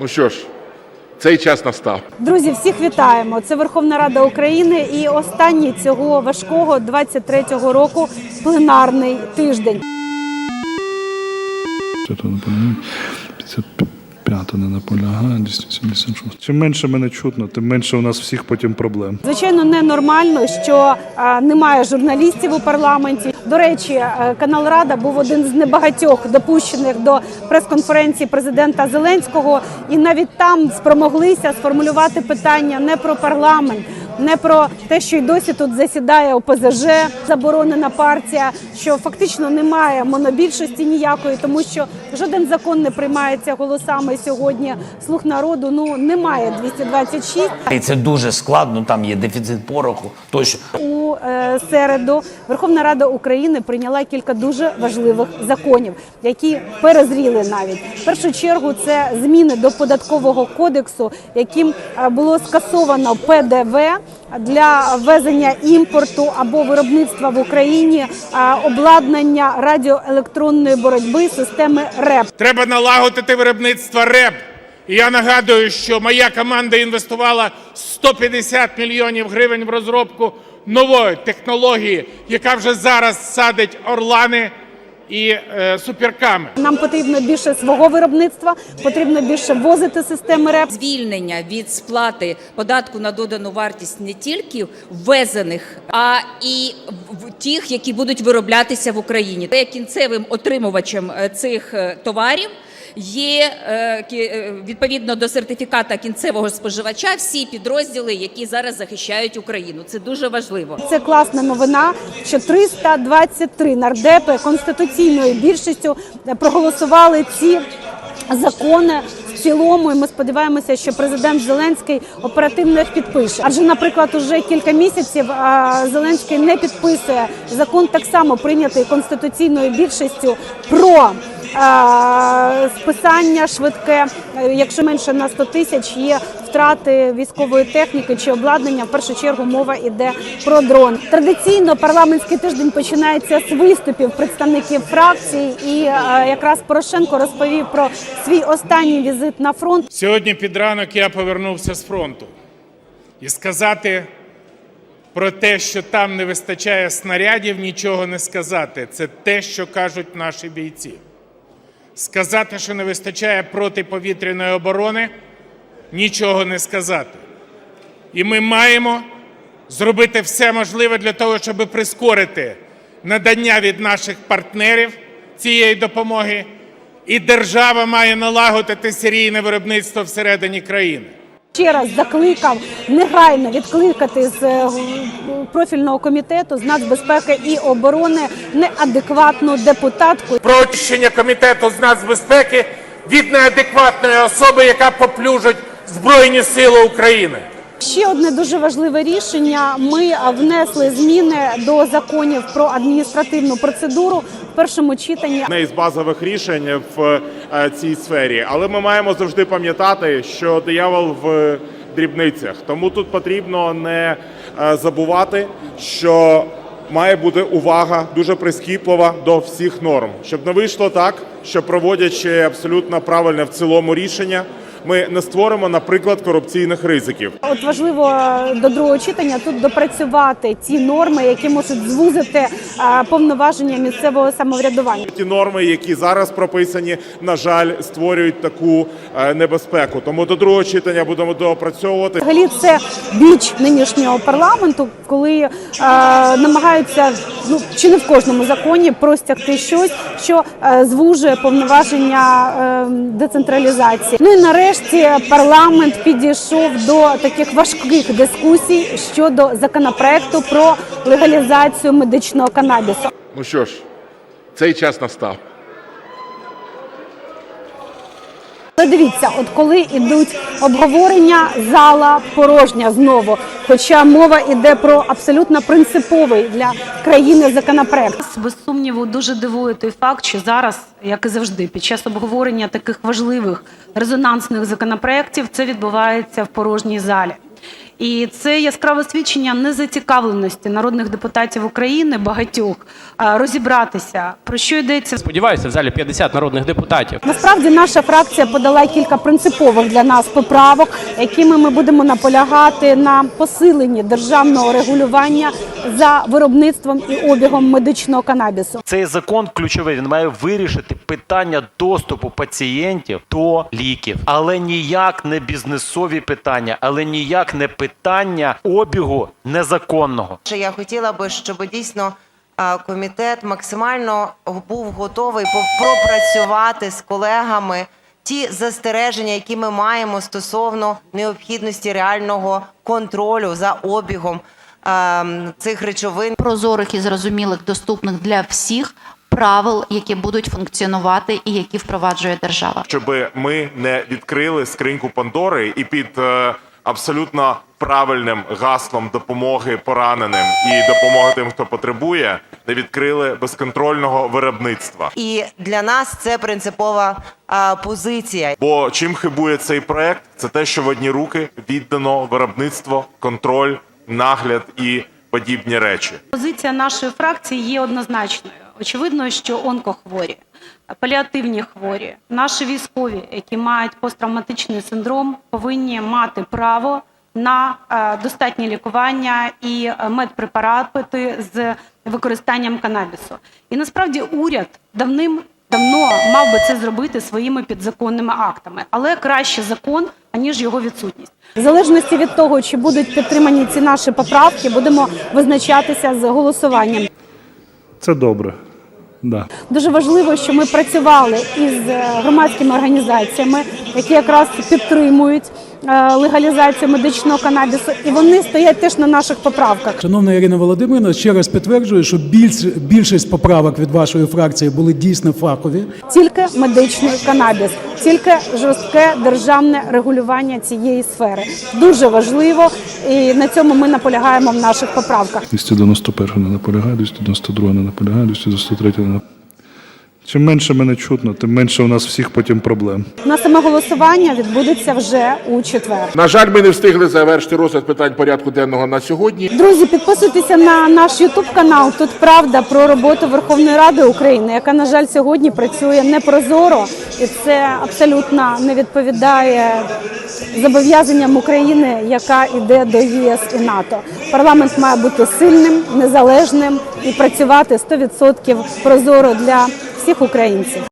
Ну що ж, цей час настав. Друзі, всіх вітаємо! Це Верховна Рада України і останній цього важкого 23-го року пленарний тиждень. Що то наполягає? 55 не наполягає, 276. Чим менше мене чутно, тим менше у нас всіх потім проблем. Звичайно, ненормально, що а, немає журналістів у парламенті. До речі, е, канал Рада був один з небагатьох допущених до прес-конференції президента Зеленського, і навіть там спромоглися сформулювати питання не про парламент. Не про те, що й досі тут засідає ОПЗЖ, заборонена партія, що фактично немає монобільшості ніякої, тому що жоден закон не приймається голосами сьогодні. Слух народу ну немає 226. І це дуже складно, там є дефіцит пороху. Тощо У е, середу Верховна Рада України прийняла кілька дуже важливих законів, які перезріли навіть в першу чергу. Це зміни до податкового кодексу, яким е, було скасовано ПДВ для ввезення імпорту або виробництва в Україні обладнання радіоелектронної боротьби системи РЕП. Треба налагодити виробництво РЕП. І я нагадую, що моя команда інвестувала 150 мільйонів гривень в розробку нової технології, яка вже зараз садить орлани і е, суперками. Нам потрібно більше свого виробництва, потрібно більше ввозити системи РЕП. звільнення від сплати податку на додану вартість не тільки ввезених, а і в- тих, які будуть вироблятися в Україні. Де кінцевим отримувачем е, цих е, товарів є е, е, відповідно до сертифіката кінцевого споживача всі підрозділи, які зараз захищають Україну. Це дуже важливо. Це класна новина, що 323 нардепи конституційною більшістю проголосували ці закони в цілому. І ми сподіваємося, що президент Зеленський оперативно їх підпише. Адже, наприклад, уже кілька місяців Зеленський не підписує закон, так само прийнятий конституційною більшістю про. Списання швидке, якщо менше на 100 тисяч є втрати військової техніки чи обладнання. В першу чергу мова йде про дрон. Традиційно парламентський тиждень починається з виступів представників фракцій, і е, якраз Порошенко розповів про свій останній візит на фронт. Сьогодні під ранок я повернувся з фронту. І сказати про те, що там не вистачає снарядів, нічого не сказати. Це те, що кажуть наші бійці. Сказати, що не вистачає протиповітряної оборони, нічого не сказати. І ми маємо зробити все можливе для того, щоб прискорити надання від наших партнерів цієї допомоги. І держава має налагодити серійне виробництво всередині країни. Ще раз закликав негайно відкликати з е, профільного комітету з нацбезпеки і оборони неадекватну депутатку. Про очищення комітету з нацбезпеки від неадекватної особи, яка поплюжить Збройні Сили України. Ще одне дуже важливе рішення. Ми внесли зміни до законів про адміністративну процедуру в першому читанні. одне із базових рішень в е, цій сфері. Але ми маємо завжди пам'ятати, що диявол в дрібницях. Тому тут потрібно не е, забувати, що має бути увага дуже прискіплива до всіх норм, щоб не вийшло так, що проводячи абсолютно правильне в цілому рішення. Ми не створимо, наприклад, корупційних ризиків. От важливо е, до другого читання тут допрацювати ті норми, які можуть звузити е, повноваження місцевого самоврядування. Ті норми, які зараз прописані, на жаль, створюють таку е, небезпеку. Тому до другого читання будемо доопрацьовувати. Взагалі це біч нинішнього парламенту, коли е, намагаються ну чи не в кожному законі простягти щось, що е, звужує повноваження е, децентралізації. Ну і нарешті парламент підійшов до таких важких дискусій щодо законопроекту про легалізацію медичного канабісу. Ну що ж, цей час настав. Але дивіться, от коли йдуть обговорення, зала порожня знову. Хоча мова йде про абсолютно принциповий для країни законопроект. Без сумніву дуже дивує той факт, що зараз, як і завжди, під час обговорення таких важливих резонансних законопроєктів це відбувається в порожній залі. І це яскраве свідчення незацікавленості народних депутатів України багатьох розібратися про що йдеться Сподіваюся, в залі 50 народних депутатів. Насправді наша фракція подала кілька принципових для нас поправок, якими ми будемо наполягати на посиленні державного регулювання за виробництвом і обігом медичного канабісу. Цей закон ключовий. Він має вирішити питання доступу пацієнтів до ліків, але ніяк не бізнесові питання, але ніяк не питання обігу незаконного. Я хотіла би, щоб дійсно комітет максимально був готовий пропрацювати з колегами ті застереження, які ми маємо стосовно необхідності реального контролю за обігом цих речовин. прозорих і зрозумілих, доступних для всіх правил, які будуть функціонувати і які впроваджує держава. щоб ми не відкрили скриньку Пандори і під е, абсолютно правильним гаслом допомоги пораненим і допомоги тим, хто потребує, не відкрили безконтрольного виробництва. І для нас це принципова а, позиція. Бо чим хибує цей проект, це те, що в одні руки віддано виробництво, контроль, нагляд і подібні речі. Позиція нашої фракції є однозначною. Очевидно, що онкохворі, паліативні хворі, наші військові, які мають посттравматичний синдром, повинні мати право на е, достатнє лікування і е, медпрепарати з використанням канабісу. І насправді уряд давним давно мав би це зробити своїми підзаконними актами, але краще закон аніж його відсутність. В залежності від того, чи будуть підтримані ці наші поправки, будемо визначатися з голосуванням. Це добре. Да. Дуже важливо, що ми працювали із е, громадськими організаціями, які якраз підтримують легалізацію медичного канабісу, і вони стоять теж на наших поправках. Шановна Ірина Володимирівна, ще раз підтверджую, що більш, більшість поправок від вашої фракції були дійсно фахові. Тільки медичний канабіс, тільки жорстке державне регулювання цієї сфери дуже важливо, і на цьому ми наполягаємо в наших поправках. 291 не наполягає, 292 не наполягає, 293 не наполягає. Чим менше мене чутно, тим менше у нас всіх потім проблем. На саме голосування відбудеться вже у четвер. На жаль, ми не встигли завершити розгляд питань порядку денного на сьогодні. Друзі, підписуйтеся на наш Ютуб канал. Тут правда про роботу Верховної Ради України, яка на жаль сьогодні працює непрозоро, і це абсолютно не відповідає зобов'язанням України, яка йде до ЄС і НАТО. Парламент має бути сильним, незалежним і працювати 100% прозоро для всіх українців.